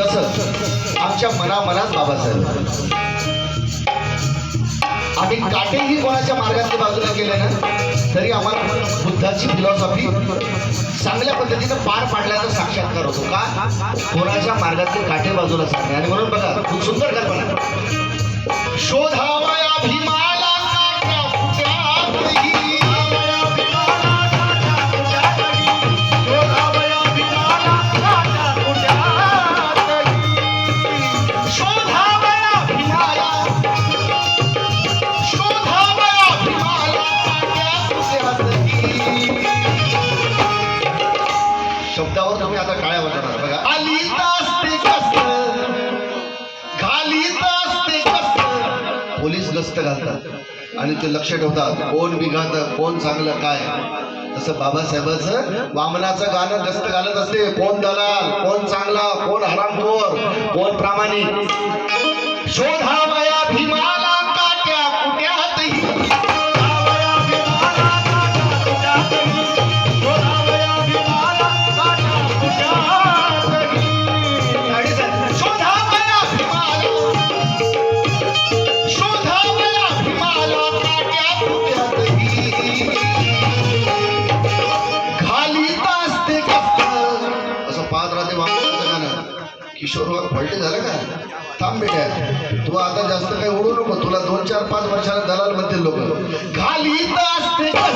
तसंच आमच्या मनामनात बाबासाहेब. आम्ही काटेही कोणाच्या मार्गातल्या बाजूला गेले ना तरी आम्हाला बुद्धाची फिलॉसॉफी चांगल्या पद्धतीनं पार पाडल्याचा साक्षात्कार होतो. का? कोणाच्या मार्गातले काटे बाजूला सांगणे आणि म्हणून बघा खूप सुंदर कल्पना. शोधावया अभिमान कस घालतात. आणि ते लक्ष ठेवतात कोण बिघात कोण चांगलं काय. तसं बाबासाहेबांचं वामनाचं गाणं गस्त घालत असते कोण दलाल कोण चांगला कोण हरामखोर कोण प्रामाणिक. शोध हा किशोरला किशोर झालं का? थांब बेट्या तू आता जास्त काही ओढू नको. तुला दोन चार पाच वर्षाला दलाल म्हणतील लोक. घालीत असते.